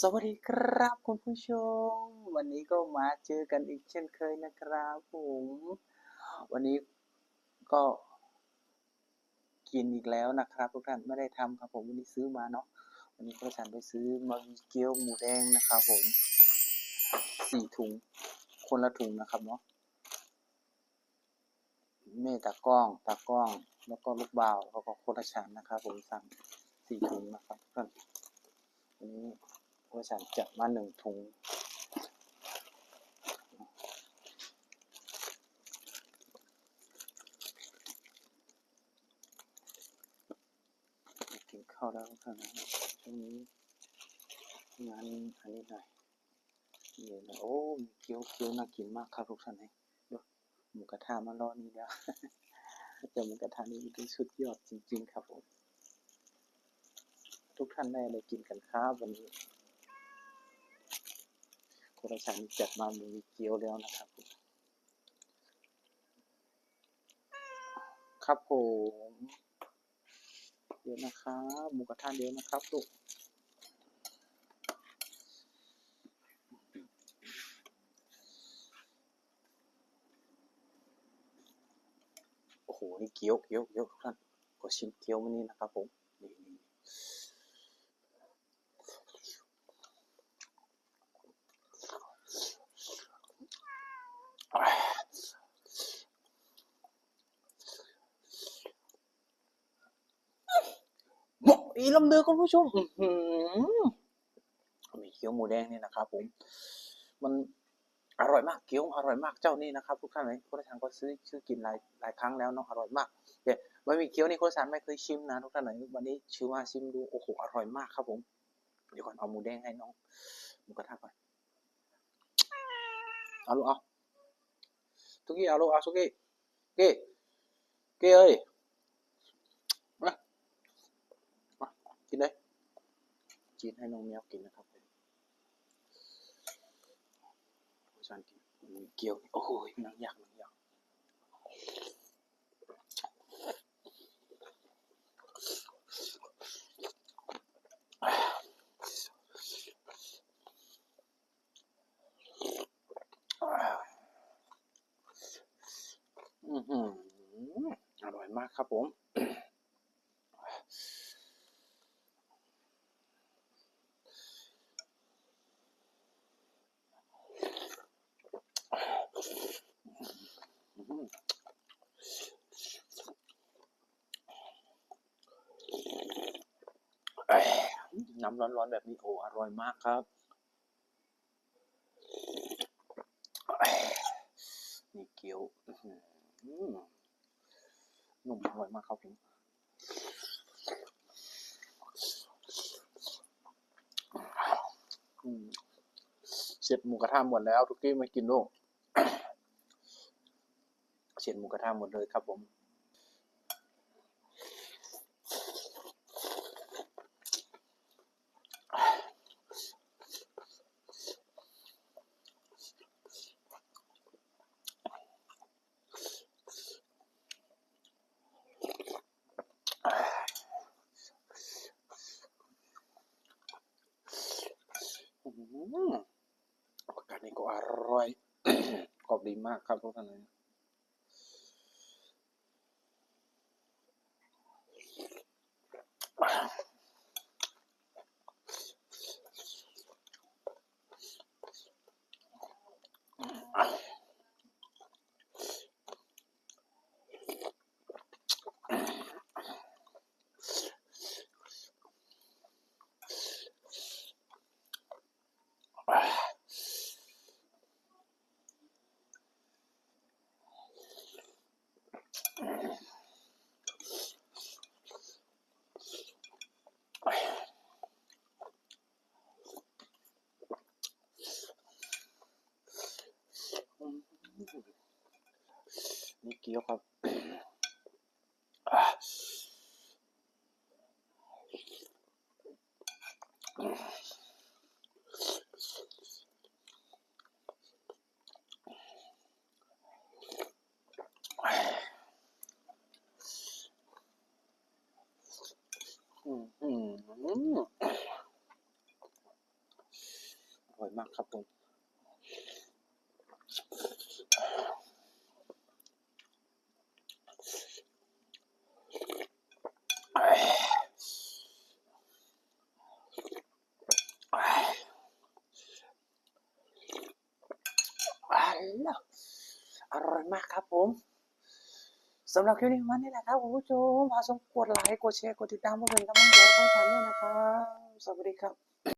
สวัสดีครับคุณผู้ชม วันนี้ก็มาเจอกันอีกเช่นเคยนะครับผม วันนี้ก็กินอีกแล้วนะครับทุกท่านไม่ได้ทำครับผมวันนี้ซื้อมาเนาะวันนี้ก็ฉันไปซื้อมามีเกี๊ยวหมูแดงนะครับผมสี่ถุง คนละถุงนะครับเนาะแม่ตากล้องตากล้อง แล้วก็ลูกบ่าวแล้วก็คนละฉันนะครับผมสั่งสี่ถุงนะครับท่านวันนี้ บริษัทจัดมาหนึ่งถุงกินข้าวแล้วครับช่วงนี้งานอันนี้หน่อยเดี๋ยวนโอ้มีเกี๊ยวเกี๊ยวน่ากินมากครับทุกท่านเลยดูหมูกระทะมารอนี่แล้วแต่หมูกระทะนี่เป็นสุดยอดจริง ๆ ครับผมทุกท่านได้อะไรกินกันครับวันนี้ คุณราชันจัดมามีเกี๊ยวแล้วนะครับ ครับผมเดี๋ยวนะครับหมูกระทะเดี๋ยวนะครับลูกโอ้โหนี่เกี๊ยวเกี๊ยวเกี๊ยวทุกท่านก็ชิมเกี๊ยวมันนี่นะครับผมนี่นี่ หมก อีลำเดือคุณผู้ชมมีเกี๊ยวหมูแดงนี่นะครับผม มันอร่อยมากเกี๊ยวอร่อยมากเจ้านี่นะครับทุกท่านเลยคุณทางก็ซื้อซื้อกินหลายหลายครั้งแล้วเนาะอร่อยมากเดี๋ยวบะหมี่เกี๊ยวนี่คุณทางไม่เคยชิมนะทุกท่านเลยวันนี้ชื่อว่าชิมดูโอ้โหอร่อยมากครับผมเดี๋ยวก่อนเอาหมูแดงให้น้องหมูกระทะก่อนเอาลูกเอาทุกี้เอาลูกเอาทุกี้กี้กี้เอ้ย มามา กินเลยกินให้น้องแมวกินนะครับผมฉันกินเกี๊ยวโอ้โหหนังยักนังยักอือหืออร่อยมากครับผมเอ้ย น้ำร้อนๆแบบนี้โอ้อร่อยมากครับ นี่เกี๊ยวหนุ่มอร่อยมากครับผมอืมเสร็จหมูกระทะหมดแล้วทุกที่มากินลูกเสร็จหมูกระทะหมดเลยครับผม อืมอากาศนี่ก็ อร่อย กรอบดีมากครับทุกท่านเลยอืมนี่ เกี๊ยวครับอะอืมอืมอร่อยมากครับผม อ่าแล้วอร่อยมากครับผมสำหรับคลิปนี้มันนี่แหละครับคุณผู้ชมพาสมกดไลค์กดแชร์กดติดตามเพื่อเป็นกำลังใจให้ฉันด้วยนะครับสวัสดีครับ